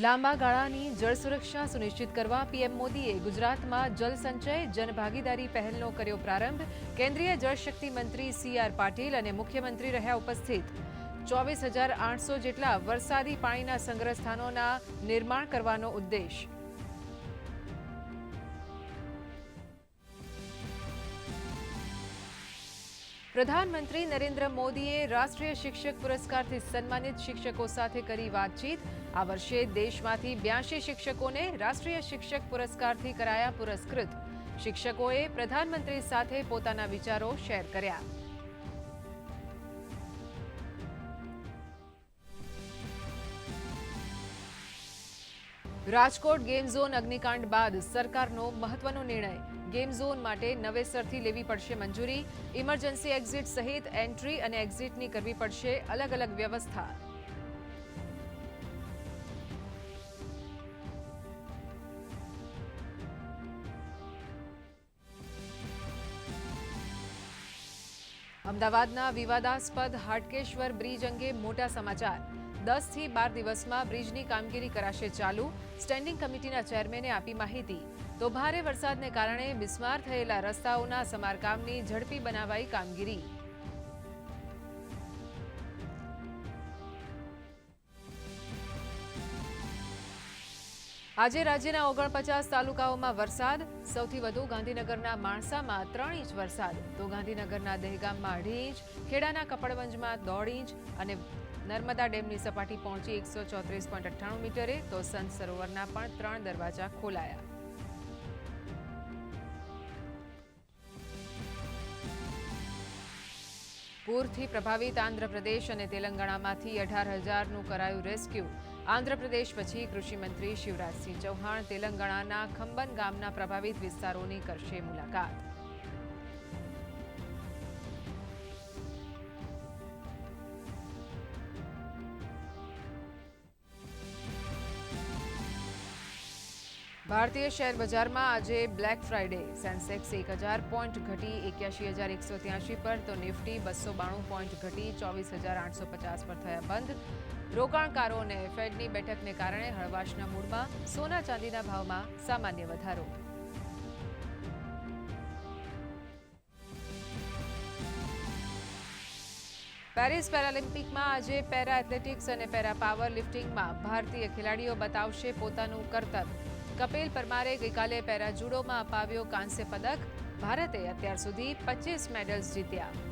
લાંબા ગાળાની જળ સુરક્ષા સુનિશ્ચિત કરવા પીએમ મોદીએ ગુજરાતમાં જલસંચય જનભાગીદારી પહેલનો કર્યો પ્રારંભ. કેન્દ્રીય જળશક્તિ મંત્રી સી આર પાટીલ અને મુખ્યમંત્રી રહ્યા ઉપસ્થિત. ચોવીસ હજાર આઠસો જેટલા વરસાદી પાણીના સંગ્રહ સ્થાનોના નિર્માણ કરવાનો ઉદ્દેશ. પ્રધાનમંત્રી નરેન્દ્ર મોદીએ રાષ્ટ્રીય શિક્ષક પુરસ્કારથી સન્માનિત શિક્ષકો સાથે કરી વાતચીત. આ વર્ષે દેશમાંથી બ્યાસી શિક્ષકોને રાષ્ટ્રીય શિક્ષક પુરસ્કારથી કરાયા પુરસ્કૃત. શિક્ષકોએ પ્રધાનમંત્રી સાથે પોતાના વિચારો શેર કર્યા. રાજકોટ ગેમ ઝોન અગ્નિકાંડ બાદ સરકારનો મહત્વનો નિર્ણય. ગેમ ઝોન માટે નવેસરથી લેવી પડશે મંજૂરી. ઇમરજન્સી એક્ઝિટ સહિત એન્ટ્રી અને એક્ઝિટની કરવી પડશે અલગ અલગ વ્યવસ્થા. અમદાવાદના વિવાદાસ્પદ હાટકેશ્વર બ્રિજ અંગે મોટા સમાચાર. દસથી બાર દિવસમાં બ્રિજની કામગીરી કરાશે ચાલુ. સ્ટેન્ડિંગ કમિટીના ચેરમેને આપી માહિતી. તો ભારે વરસાદને કારણે બિસ્માર થયેલા રસ્તાઓના સમારકામની ઝડપી બનાવાઈ કામગીરી. આજે રાજ્યના ઓગણપચાસ તાલુકાઓમાં વરસાદ. સૌથી વધુ ગાંધીનગરના માણસામાં ત્રણ ઇંચ વરસાદ. તો ગાંધીનગરના દહેગામમાં અઢી ઇંચ, ખેડાના કપડવંજમાં દોઢ ઇંચ અને નર્મદા ડેમની સપાટી પહોંચી એકસો ચોત્રીસ પોઈન્ટ અઠ્ઠાણું મીટરે, તો સંત સરોવરના પણ ત્રણ દરવાજા ખોલાયા. પૂરથી પ્રભાવિત આંધ્રપ્રદેશ અને તેલંગાણામાંથી અઢાર હજારનું કરાયું રેસ્ક્યુ. આંધ્રપ્રદેશ પછી કૃષિમંત્રી શિવરાજસિંહ ચૌહાણ તેલંગાણાના ખંબન ગામના પ્રભાવિત વિસ્તારોની કરશે મુલાકાત. ભારતીય શેર બજારમાં આજે બ્લેક ફ્રાઇડે સેન્સેક્સ એક હજાર પોઈન્ટ ઘટી એક્યાસી હજાર એકસો ત્યાસી પર, તો નિફ્ટી બસો બાણું પોઈન્ટ ઘટી ચોવીસ હજાર આઠસો પચાસ પર થયા બંધ. રોકાણકારોને ફેડની બેઠકને કારણે હળવાશના મૂડમાં સોના ચાંદીના ભાવમાં સામાન્ય વધારો. પેરિસ પેરાલિમ્પિકમાં આજે પેરા એથ્લેટિક્સ અને પેરા પાવર લિફ્ટિંગમાં ભારતીય ખેલાડીઓ બતાવશે પોતાનું કરતબ કપિલ પરમારે ગઈકાલે પેરાજુડોમાં અપાવ્યો કાંસ્ય પદક. ભારતે અત્યાર સુધી પચીસ મેડલ્સ જીત્યા.